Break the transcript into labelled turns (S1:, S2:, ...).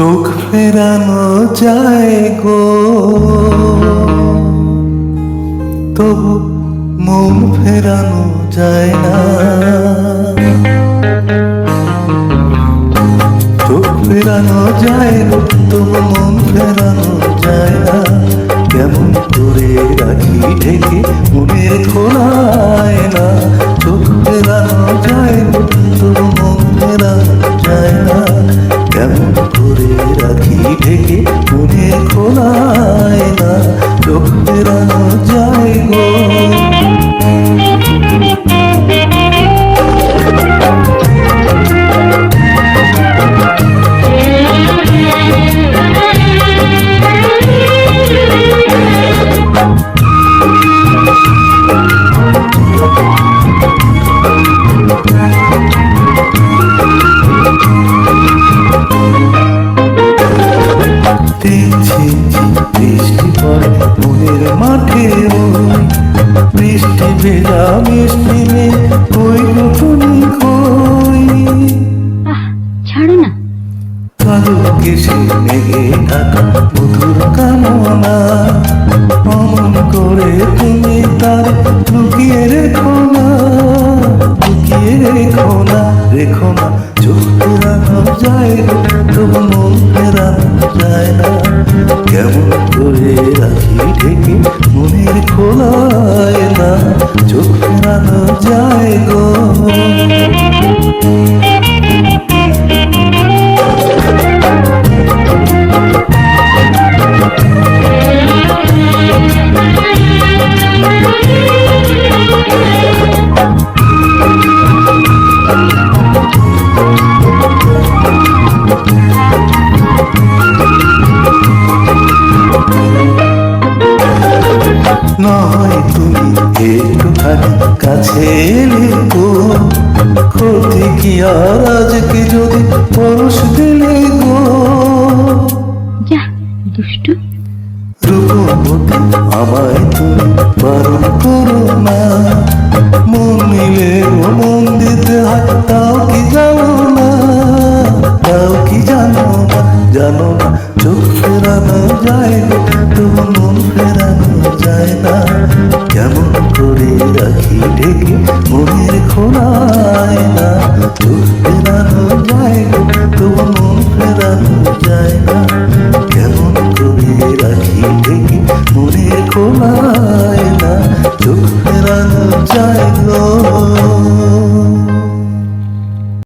S1: চোখ ফেরানো যায় গো। তবু মন ফেরানো যায় না। চোখ ফেরানো যায় তবু মন ফেরানো যায় না। কেমন করে রাখি ঢেকে মনের খোলায় না। ফেরানো ভেজা মিষ্টি মেয়ে কই গো তুমি কই
S2: ছাড়ো না।
S1: কালো কেসে মেঘে ঢাকা মধুর কামনা। অমন করে তুমি তার লুকিয়ে রেখো না লুকিয়ে রেখো না রেখো না। চোখ ফেরানো যায় নয় তুমি একটুখানি কাছে এলে গো ক্ষতি কি আর আজকে যদি পরশ দিলে গো?
S2: যা দুষ্টু।
S1: রূপবতী আমায় তুমি বারণ করো না। মনের খোলায় না চোখ না যায়।